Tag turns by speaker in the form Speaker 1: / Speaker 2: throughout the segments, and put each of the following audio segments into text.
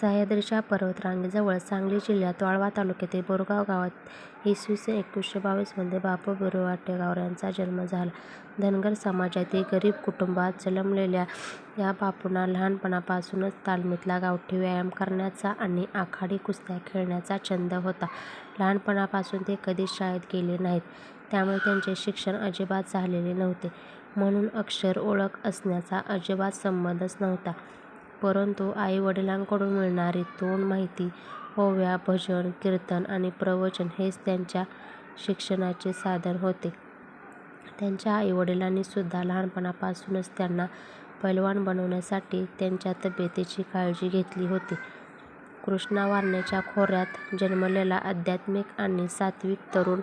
Speaker 1: सह्याद्रीच्या पर्वतरांगेजवळ सांगली जिल्ह्यात वाळवा तालुक्यातील बोरगाव गावात इसवी सन एकोणीसशे बावीसमध्ये बापू बिरू वाटेगावकर यांचा जन्म झाला. धनगर समाजातील गरीब कुटुंबात जन्मलेल्या या बापूंना लहानपणापासूनच तालमीतला गावठी व्यायाम करण्याचा आणि आखाडी कुस्त्या खेळण्याचा छंद होता. लहानपणापासून ते कधीच शाळेत गेले नाहीत, त्यामुळे त्यांचे शिक्षण अजिबात झालेले नव्हते. म्हणून अक्षर, ओळख असण्याचा अजिबात संबंधच नव्हता. परंतु आई-वडिलांकडून मिळणारी तोंड माहिती, ओव्या, भजन, कीर्तन आणि प्रवचन हेच त्यांच्या शिक्षणाचे साधन होते. त्यांच्या आई-वडिलांनीसुद्धा लहानपणापासूनच त्यांना पैलवान बनवण्यासाठी त्यांच्या तब्येतीची काळजी घेतली होती. कृष्णा वारणेच्या खोऱ्यात जन्मलेला आध्यात्मिक आणि सात्त्विक तरुण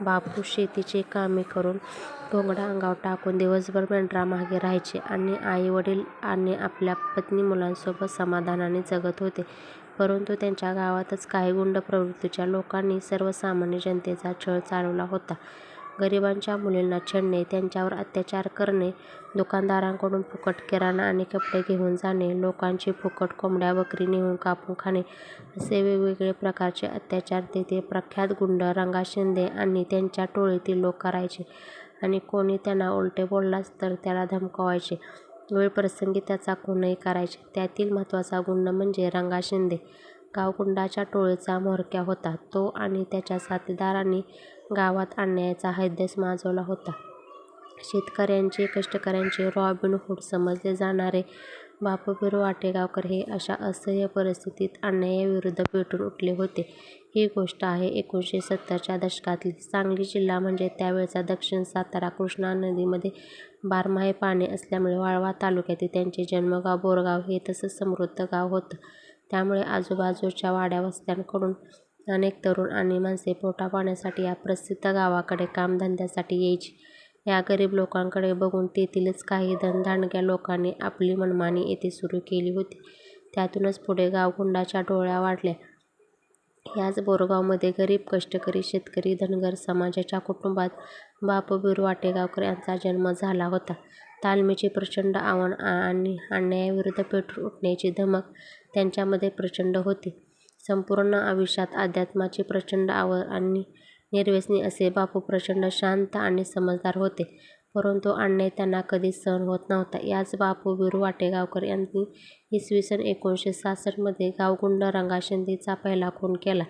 Speaker 1: बापू शेतीची कामे करून, घोंगडा अंगावर टाकून दिवसभर मेंढरामागे राहायचे आणि आई-वडील आणि आपल्या पत्नी-मुलांसोबत समाधानाने जगत होते. परंतु त्यांच्या गावातच काही गुंड प्रवृत्तीच्या लोकांनी सर्वसामान्य जनतेचा छळ चालवला होता. गरिबांच्या मुलींना छेडणे त्यांच्यावर अत्याचार करणे, दुकानदारांकडून फुकट किराणा आणि कपडे घेऊन जाणे, लोकांची फुकट कोंबड्या-बकरी नेऊन कापून खाणे असे वेगवेगळे प्रकारचे अत्याचार तेथे प्रख्यात गुंड रंगा शिंदे आणि त्यांच्या टोळीतील लोक करायचे आणि कोणी त्यांना उलटे बोललाच तर त्याला धमकावायचे, वेळप्रसंगी त्याचा खूनही करायचे. त्यातील महत्त्वाचा गुंड म्हणजे रंगा शिंदे. गावगुंडाच्या टोळीचा म्होरक्या होता तो आणि त्याच्या साथीदारांनी गावात आणण्याचा हैद्यच माजवला होता. शेतकऱ्यांचे, कष्टकऱ्यांचे रॉबिन हुड समजले जाणारे बापू बिरू वाटेगावकर हे अशा असह्य परिस्थितीत अन्यायाविरुद्ध पेटून उठले होते. ही गोष्ट आहे एकोणीसशे सत्तरच्या दशकातली. सांगली जिल्हा म्हणजे त्यावेळचा दक्षिण सातारा. कृष्णा नदीमध्ये बारमाही पाणी असल्यामुळे वाळवा तालुक्यातील त्यांचे जन्मगाव बोरगाव हे तसंच समृद्ध गाव होतं. त्यामुळे आजूबाजूच्या वाड्या-वस्त्यांकडून अनेक तरुण आणि माणसे पोटापाण्यासाठी या प्रसिद्ध गावाकडे कामधंद्यासाठी यायची. या गरीब लोकांकडे बघून तेथीलच काही धनदांडग्या लोकांनी आपली मनमानी येथे सुरू केली होती. त्यातूनच पुढे गावगुंडाच्या डोळ्या वाढल्या. याच बोरगावमध्ये गरीब, कष्टकरी, शेतकरी, धनगर समाजाच्या कुटुंबात बापू बिरू वाटेगावकर यांचा जन्म झाला होता. तालमीचे प्रचंड आव्हान आणि अन्यायाविरुद्ध पेटून उठण्याची धमक त्यांच्यामध्ये प्रचंड होती. संपूर्ण आयुष्यात अध्यात्माची प्रचंड आवड आणि निर्व्यसनी असे बापू प्रचंड शांत आणि समजदार होते. परंतु अन्याय त्यांना कधीच सहन होत नव्हता. याच बापू वीरू वाटेगावकर यांनी इसवी सन एकोणीसशे सहासष्टमध्ये गावगुंड रंगा शिंदेचा पहिला खून केला.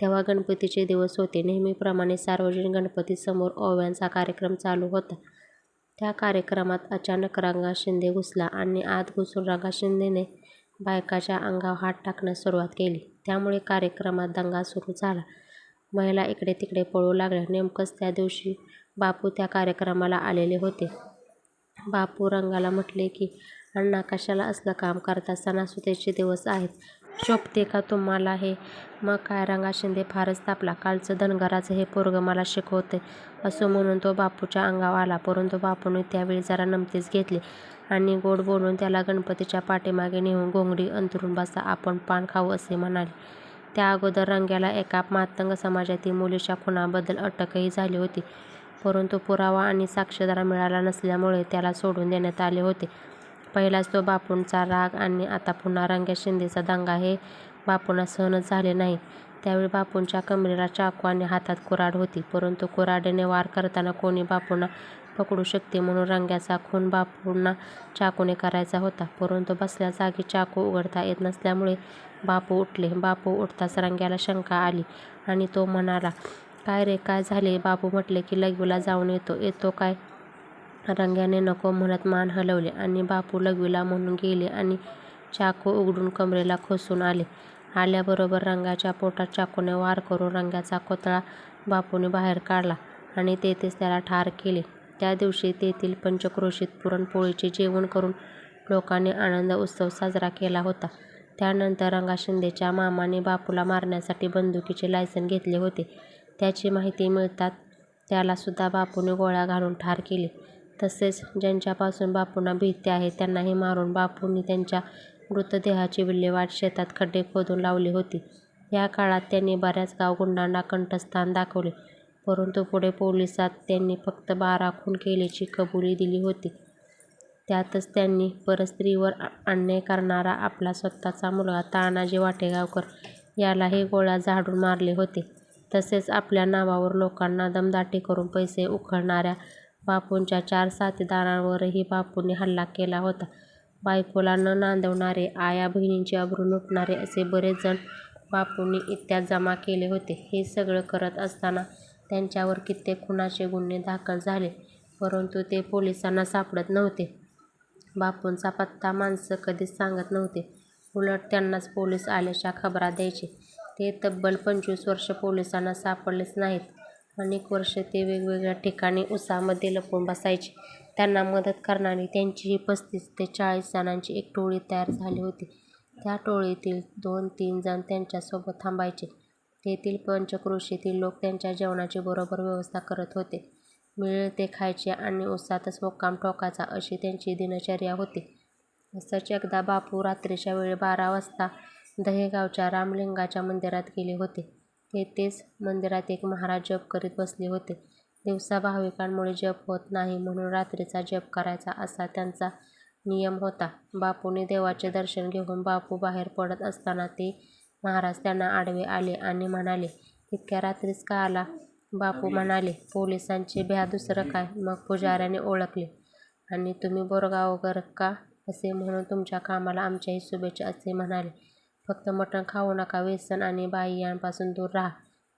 Speaker 1: तेव्हा गणपतीचे दिवस होते. नेहमीप्रमाणे सार्वजनिक गणपतीसमोर ओव्यांचा कार्यक्रम चालू होता. त्या कार्यक्रमात अचानक रंगा शिंदे घुसला आणि आत घुसून रंगा शिंदेने बायकाच्या अंगावर हात टाकण्यास सुरुवात केली. त्यामुळे कार्यक्रमात दंगा सुरू झाला. महिला इकडे-तिकडे पळू लागल्या. नेमकंच त्या दिवशी बापू त्या कार्यक्रमाला आलेले होते. बापू रंगाला म्हटले की, अण्णा कशाला असलं काम करता? सणासुदीचे दिवस आहेत. शोभते का तुम्हाला हे? मग काय रंगा शिंदे फारच तापला. कालचं धनगराचं हे पोरगं मला शिकवतंय असं म्हणून तो बापूच्या अंगावर आला. परंतु बापूने त्यावेळी जरा नमतीच घेतली आणि गोड बोलून त्याला गणपतीच्या पाठीमागे नेऊन घोंगडी अंथरून बसा, आपण पान खाऊ असे म्हणाले. त्या अगोदर रंग्याला एका मातंग समाजातील मुलीच्या खुनाबद्दल अटकही झाली होती. परंतु पुरावा आणि साक्षीदार मिळाला नसल्यामुळे त्याला सोडून देण्यात आले होते. पहिलाच तो बापूंचा राग आणि आता पुन्हा रंग्या शिंदेचा दंगा हे बापूंना सहनच झाले नाही. त्यावेळी बापूंच्या कमरेला चाकू आणि हातात कुऱ्हाड होती. परंतु कुऱ्हाडीने वार करताना कोणी बापूंना पकडू शकते म्हणून रंग्याचा खून बापूंना चाकूने करायचा होता. परंतु बसल्या जागी चाकू उघडता येत नसल्यामुळे बापू उठले. बापू उठताच रंग्याला शंका आली आणि तो म्हणाला, काय रे काय झाले? बापू म्हटले की, लघवीला जाऊन येतो. येतो काय? रंग्याने नको म्हणत मान हलवली आणि बापू लघवीला म्हणून गेले आणि चाकू उघडून कमरेला खोसून आले. आल्याबरोबर रंग्याच्या पोटात चाकूने वार करून रंग्याचा कोथळा बापूने बाहेर काढला आणि तेथेच त्याला ठार केले. त्या दिवशी तेथील पंचक्रोशीत पुरणपोळीचे जेवण करून लोकांनी आनंद उत्सव साजरा केला होता. त्यानंतर रंगा शिंदेच्या मामाने बापूला मारण्यासाठी बंदुकीचे लायसन घेतले होते. त्याची माहिती मिळताच त्यालासुद्धा बापूने गोळ्या घालून ठार केले. तसेच ज्यांच्यापासून बापूंना भीती आहे त्यांनाही मारून बापूंनी त्यांच्या मृतदेहाची विल्हेवाट शेतात खड्डे खोदून लावली होती. या काळात त्यांनी बऱ्याच गावगुंडांना कंठस्थान दाखवले. परंतु पुढे पोलिसांत त्यांनी फक्त बारा खून केल्याची कबुली दिली होती. त्यातच त्यांनी परस्त्रीवर अन्याय करणारा आपला स्वतःचा मुलगा तानाजी वाटेगावकर यालाही गोळ्या झाडून मारले होते. तसेच आपल्या नावावर लोकांना दमदाटी करून पैसे उकळणाऱ्या बापूंच्या चार साथीदारांवरही बापूंनी हल्ला केला होता. बायकोला न नांदवणारे, आया-बहिणींची अब्रू लुटणारे असे बरेच जण बापूंनी इत्यात जमा केले होते. हे सगळं करत असताना त्यांच्यावर कित्येक खुनाचे गुन्हे दाखल झाले, परंतु ते पोलिसांना सापडत नव्हते. बापूंचा पत्ता माणसं कधीच सांगत नव्हते. उलट त्यांनाच पोलीस आल्याच्या खबरा द्यायचे. ते तब्बल पंचवीस वर्षं पोलिसांना सापडलेच नाहीत. अनेक वर्षे ते वेगवेगळ्या ठिकाणी उसामध्ये लपून बसायचे. त्यांना मदत करणारी त्यांचीही पस्तीस ते चाळीस जणांची एक टोळी तयार झाली होती. त्या टोळीतील दोन-तीन जण त्यांच्यासोबत थांबायचे. तेथील पंचक्रोशीतील लोक त्यांच्या जेवणाची बरोबर व्यवस्था करत होते. मिळेल ते खायचे आणि उसातच मुक्काम ठोकायचा अशी त्यांची दिनचर्या होती. असंच एकदा बापू रात्रीच्या वेळी बारा वाजता दहेगावच्या रामलिंगाच्या मंदिरात गेले होते. तेथेच मंदिरात एक महाराज जप करीत बसले होते. दिवसा भाविकांमुळे जप होत नाही म्हणून रात्रीचा जप करायचा असा त्यांचा नियम होता. बापूंनी देवाचे दर्शन घेऊन बापू बाहेर पडत असताना ते महाराज त्यांना आडवे आले आणि म्हणाले, इतक्या रात्रीच का आला? बापू म्हणाले, पोलिसांची भ्या दुसरं काय? मग पुजाऱ्याने ओळखले आणि तुम्ही बोरगावकर का? असे म्हणून तुमच्या कामाला आमच्याही शुभेच्छा असे म्हणाले. फक्त मटण खाऊ नका, व्यसन आणि बाई-यांपासून दूर राहा,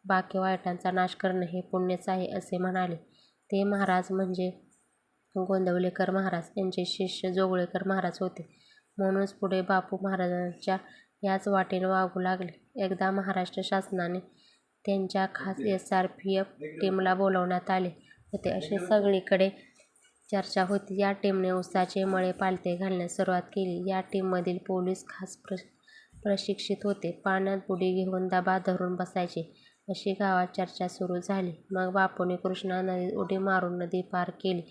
Speaker 1: बाकी वाईटांचा नाश करणं हे पुण्यच आहे असे म्हणाले. ते महाराज म्हणजे गोंदवलेकर महाराज. त्यांचे शिष्य जोगळेकर महाराज होते. म्हणूनच पुढे बापू महाराजांच्या याच वाटेने वागू लागले. एकदा महाराष्ट्र शासनाने त्यांच्या खास एस. आर. पी. एफ. टीमला बोलावण्यात आले होते अशी सगळीकडे चर्चा होती. या टीमने उसाचे मळे पालथे घालण्यास सुरुवात केली. या टीममधील पोलीस खास प्रशिक्षित होते. पाण्यात बुडी घेऊन दबा धरून बसायचे अशी गावात चर्चा सुरू झाली. मग बापूने कृष्णा नदीत उडी मारून नदी पार केली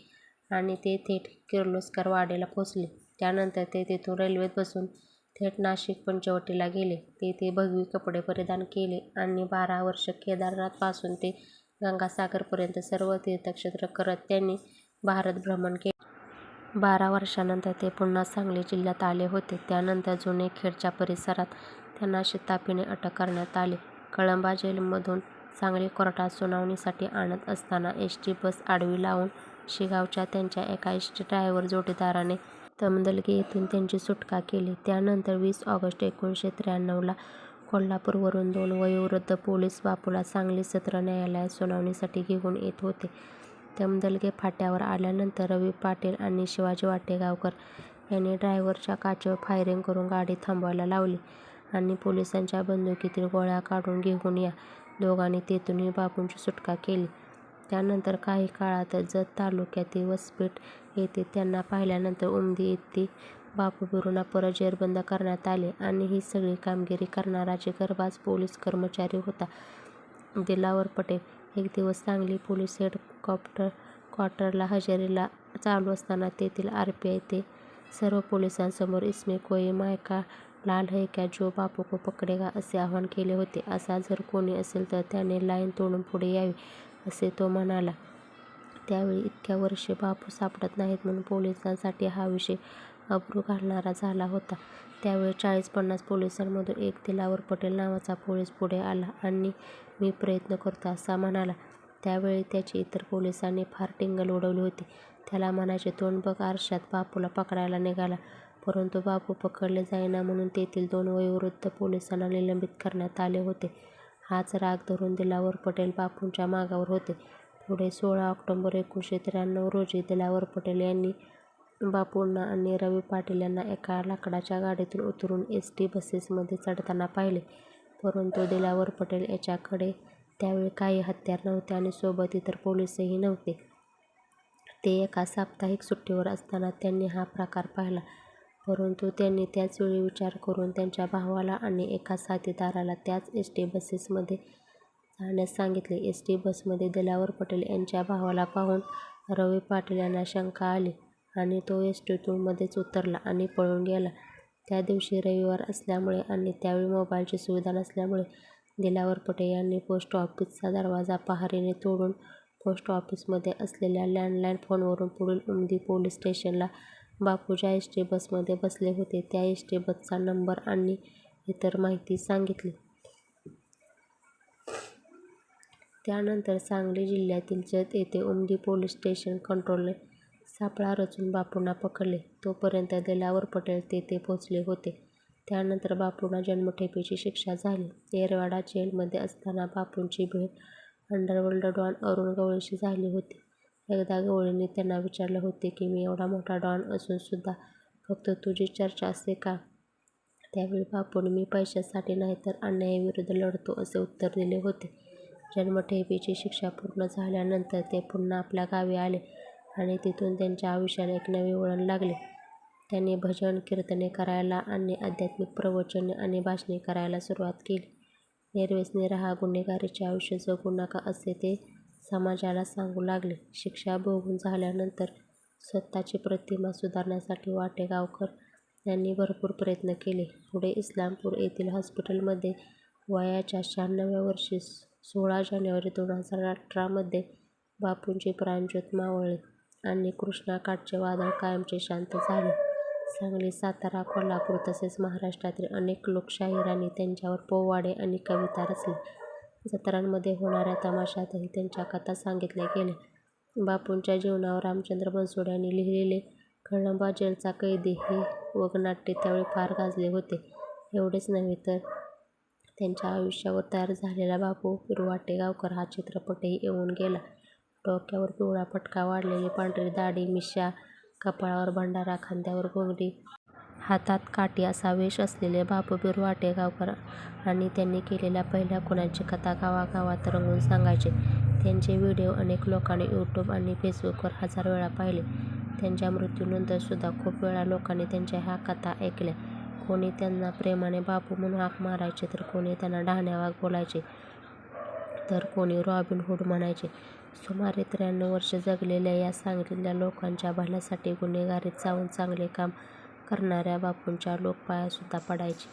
Speaker 1: आणि ते थेट किर्लोस्कर वाडीला पोचले. त्यानंतर ते तेथून रेल्वेत बसून थेट नाशिक पंचवटीला गेले. तेथे भगवी कपडे परिधान केले आणि बारा वर्ष केदारनाथपासून ते गंगासागरपर्यंत सर्व तीर्थक्षेत्र करत त्यांनी भारतभ्रमण केले. बारा वर्षांनंतर ते पुन्हा सांगली जिल्ह्यात आले होते. त्यानंतर जुनेखेडच्या परिसरात त्यांना शिताफीने अटक करण्यात आली. कळंबा जेलमधून सांगली कोर्टात सुनावणीसाठी आणत असताना एस. टी. बस आडवी लावून शिगावच्या त्यांच्या एका एस. टी. ड्रायव्हर जोडीदाराने तमदलगी येथून त्यांची सुटका केली. त्यानंतर वीस ऑगस्ट एकोणीसशे त्र्याण्णवला कोल्हापूरवरून दोन वयोवृद्ध पोलीस बापूला सांगली सत्र न्यायालयात सुनावणीसाठी घेऊन येत होते. दमदलगे फाट्यावर आल्यानंतर रवी पाटील आणि शिवाजी वाटेगावकर यांनी ड्रायव्हरच्या काचेवर फायरिंग करून गाडी थांबवायला लावली आणि पोलिसांच्या बंदुकीतील गोळ्या काढून घेऊन या दोघांनी तेथूनही बापूंची सुटका केली. त्यानंतर काही काळातच जत तालुक्यातील वसपेठ येथे त्यांना पाहिल्यानंतर उमदी येथे बापूबिरूंना परत जेरबंद करण्यात आले आणि ही सगळी कामगिरी करणारा जिगरबाज पोलीस कर्मचारी होता दिलावर पटेल. एक दिवस सांगली पोलीस हेड क्वार्टरला हजेरीला चालू असताना तेथील आरपीआय ते सर्व पोलिसांसमोर इसमें कोई मायका लाल है क्या जो बापू को पकडेगा असे आवाहन केले होते. असा जर कोणी असेल तर त्याने लाईन तोडून पुढे यावे असे तो म्हणाला. त्यावेळी इतक्या वर्षे बापू सापडत नाहीत म्हणून पोलिसांसाठी हा विषय अब्रू घालणारा झाला होता. त्यावेळी चाळीस-पन्नास पोलिसांमधून एक दिलावर पटेल नावाचा पोलीस पुढे आला आणि मी प्रयत्न करतो असा म्हणाला. त्यावेळी त्याची इतर पोलिसांनी फार टिंगल उडवली होती. त्याला म्हणायचे तोंड बघ आरशात. बापूला पकडायला निघाला, परंतु बापू पकडले जाईना म्हणून तेथील दोन वयोवृद्ध पोलिसांना निलंबित करण्यात आले होते. हाच राग धरून दिलावर पटेल बापूंच्या मागावर होते. पुढे सोळा ऑक्टोबर एकोणीसशे त्र्याण्णव रोजी दिलावर पटेल यांनी बापूंना आणि रवी पाटील यांना एका लाकडाच्या गाडीतून उतरून एस. टी. बसेसमध्ये चढताना पाहिले, परंतु दिलावर पटेल याच्याकडे त्यावेळी काही हत्यार नव्हते आणि सोबत इतर पोलीसही नव्हते. ते एका साप्ताहिक सुट्टीवर असताना त्यांनी हा प्रकार पाहिला, परंतु त्यांनी त्याचवेळी विचार करून त्यांच्या भावाला आणि एका साथीदाराला त्याच एस. टी. बसेसमध्ये जाण्यास सांगितले. एस. टी. बसमध्ये दिलावर पटेल यांच्या भावाला पाहून रवी पाटील यांना शंका आली आणि तो एस. टी मध्येच उतरला आणि पळून गेला. त्या दिवशी रविवार असल्यामुळे आणि त्यावेळी मोबाईलची सुविधा नसल्यामुळे दिलावर पटेल यांनी पोस्ट ऑफिसचा दरवाजा पहारीने तोडून पोस्ट ऑफिसमध्ये असलेल्या लँडलाईन फोनवरून पुढील उमदी पोलीस स्टेशनला बापू ज्या एस टी बसमध्ये बसले होते त्या एस टी बसचा नंबर आणि इतर माहिती सांगितली. त्यानंतर सांगली जिल्ह्यातील जत येथे उमदी पोलीस स्टेशन कंट्रोलने सापळा रचून बापूंना पकडले. तोपर्यंत दिलावर पटेल तेथे पोहोचले होते. त्यानंतर बापूंना जन्मठेपेची शिक्षा झाली. येरवाडा जेलमध्ये असताना बापूंची भेट अंडरवर्ल्ड डॉन अरुण गवळीशी झाली होती. एकदा गवळींनी त्यांना विचारले होते की मी एवढा मोठा डॉन असून सुद्धा फक्त तुझी चर्चा असते का? त्यावेळी बापूंनी मी पैशासाठी नाही तर अन्यायाविरुद्ध लढतो असे उत्तर दिले होते. जन्मठेपेची शिक्षा पूर्ण झाल्यानंतर ते पुन्हा आपल्या गावी आले आणि तिथून त्यांच्या आयुष्याला एक नवे वळण लागले. त्यांनी भजन कीर्तने करायला आणि आध्यात्मिक प्रवचने आणि भाषणे करायला सुरुवात केली. निर्व्यसनी राहा, गुन्हेगारीचे आयुष्य जगू नका असे ते समाजाला सांगू लागले. शिक्षा भोगून झाल्यानंतर स्वतःची प्रतिमा सुधारण्यासाठी वाटेगावकर यांनी भरपूर प्रयत्न केले. पुढे इस्लामपूर येथील हॉस्पिटलमध्ये वयाच्या शहाण्णव्या वर्षी सोळा जानेवारी दोन हजार अठरामध्ये बापूंची प्राणज्योत मावळली आणि कृष्णाकाठचे वादळ कायमचे शांत झाले. सांगली, सातारा, कोल्हापूर तसेच महाराष्ट्रातील अनेक लोकशाहिरांनी त्यांच्यावर पोवाडे आणि कविता रचल्या. जत्रांमध्ये होणाऱ्या तमाशातही त्यांच्या कथा सांगितल्या गेल्या. बापूंच्या जीवनावर रामचंद्र बनसोड यांनी लिहिलेले कळंबा जेलचा कैदी हे वगनाट्य त्यावेळी फार गाजले होते. एवढेच नव्हे तर त्यांच्या आयुष्यावर तयार झालेला बापू बिरवाटेगावकर हा चित्रपटही येऊन गेला. डोक्यावर पिवळा पटका, वाढलेली पांढरी दाढी, मिश्या, कपाळावर भंडारा, खांद्यावर घोंगडी, हातात काठी असा वेष असलेले बापू बिरवाटेगावकर आणि त्यांनी केलेल्या पहिल्या खुनाची कथा गावागावात रंगून सांगायचे. त्यांचे व्हिडिओ अनेक लोकांनी यूट्यूब आणि फेसबुकवर हजार वेळा पाहिले. त्यांच्या मृत्यूनंतर सुद्धा खूप वेळा लोकांनी त्यांच्या ह्या कथा ऐकल्या. कोणी त्यांना प्रेमाने बापू म्हणून हाक मारायचे तर कोणी त्यांना डहाण्या बोलायचे तर कोणी रॉबिन हुड म्हणायचे. सुमारे त्र्याण्णव वर्षे जगलेल्या या सांगलीतल्या लोकांच्या भल्यासाठी गुन्हेगारीत जाऊन चांगले काम करणाऱ्या बापूंच्या लोक पायासुद्धा पडायचे.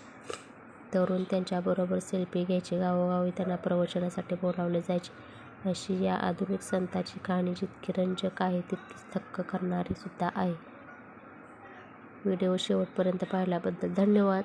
Speaker 1: तरुण त्यांच्याबरोबर सेल्फी घ्यायचे. गावोगावी त्यांना प्रवचनासाठी बोलावले जायचे. अशी या आधुनिक संतांची कहाणी जितकी रंजक आहे तितकीच थक्क करणारी सुद्धा आहे. व्हिडिओ शेवटपर्यंत पाहिल्याबद्दल धन्यवाद.